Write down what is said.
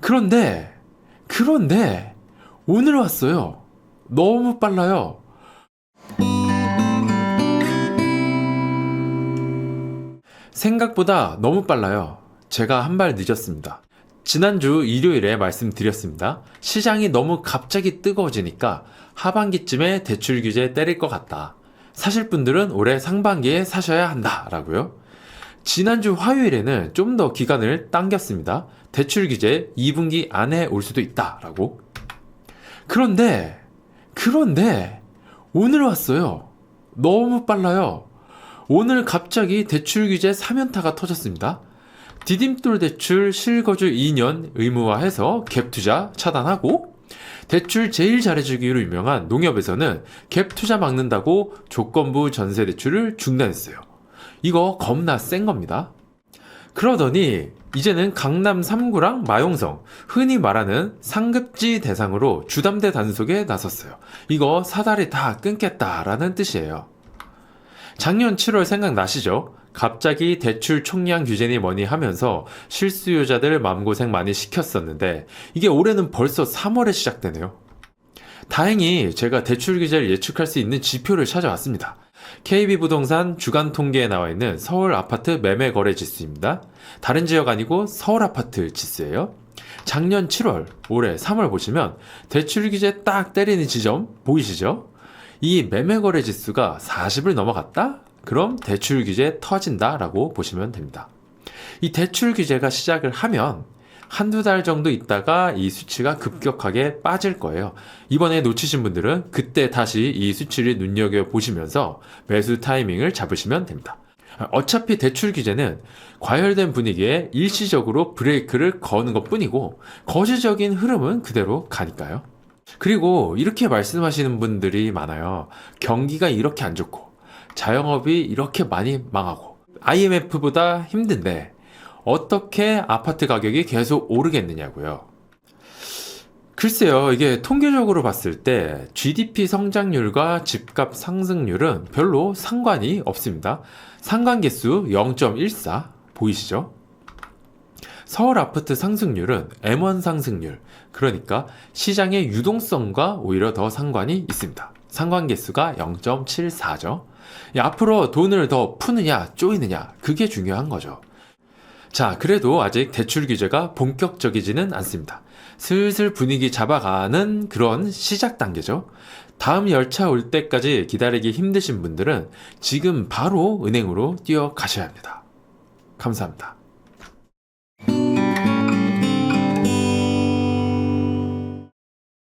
그런데, 그런데, 오늘 왔어요. 너무 빨라요. 생각보다 너무 빨라요. 제가 한 발 늦었습니다. 지난주 일요일에 말씀드렸습니다. 시장이 너무 갑자기 뜨거워지니까 하반기쯤에 대출 규제 때릴 것 같다. 사실 분들은 올해 상반기에 사셔야 한다. 라고요. 지난주 화요일에는 좀 더 기간을 당겼습니다. 대출 규제 2분기 안에 올 수도 있다. 라고. 그런데, 그런데, 오늘 왔어요. 너무 빨라요. 오늘 갑자기 대출 규제 3연타가 터졌습니다. 디딤돌 대출 실거주 2년 의무화해서 갭 투자 차단하고 대출 제일 잘해주기로 유명한 농협에서는 갭 투자 막는다고 조건부 전세 대출을 중단했어요. 이거 겁나 센 겁니다. 그러더니 이제는 강남 3구랑 마용성, 흔히 말하는 상급지 대상으로 주담대 단속에 나섰어요. 이거 사다리 다 끊겠다라는 뜻이에요. 작년 7월 생각나시죠? 갑자기 대출 총량 규제니 뭐니 하면서 실수요자들 마음고생 많이 시켰었는데 이게 올해는 벌써 3월에 시작되네요. 다행히 제가 대출 규제를 예측할 수 있는 지표를 찾아왔습니다. KB부동산 주간 통계에 나와 있는 서울 아파트 매매 거래 지수입니다. 다른 지역 아니고 서울 아파트 지수예요. 작년 7월, 올해 3월 보시면 대출 규제 딱 때리는 지점 보이시죠? 이 매매 거래 지수가 40을 넘어갔다? 그럼 대출 규제 터진다라고 보시면 됩니다. 이 대출 규제가 시작을 하면 한두 달 정도 있다가 이 수치가 급격하게 빠질 거예요. 이번에 놓치신 분들은 그때 다시 이 수치를 눈여겨 보시면서 매수 타이밍을 잡으시면 됩니다. 어차피 대출 규제는 과열된 분위기에 일시적으로 브레이크를 거는 것 뿐이고 거시적인 흐름은 그대로 가니까요. 그리고 이렇게 말씀하시는 분들이 많아요. 경기가 이렇게 안 좋고 자영업이 이렇게 많이 망하고 IMF보다 힘든데 어떻게 아파트 가격이 계속 오르겠느냐고요. 글쎄요, 이게 통계적으로 봤을 때 GDP 성장률과 집값 상승률은 별로 상관이 없습니다. 상관계수 0.14 보이시죠? 서울 아파트 상승률은 M1 상승률, 그러니까 시장의 유동성과 오히려 더 상관이 있습니다. 상관계수가 0.74죠. 앞으로 돈을 더 푸느냐, 쪼이느냐, 그게 중요한 거죠. 자, 그래도 아직 대출 규제가 본격적이지는 않습니다. 슬슬 분위기 잡아가는 그런 시작 단계죠. 다음 열차 올 때까지 기다리기 힘드신 분들은 지금 바로 은행으로 뛰어가셔야 합니다. 감사합니다.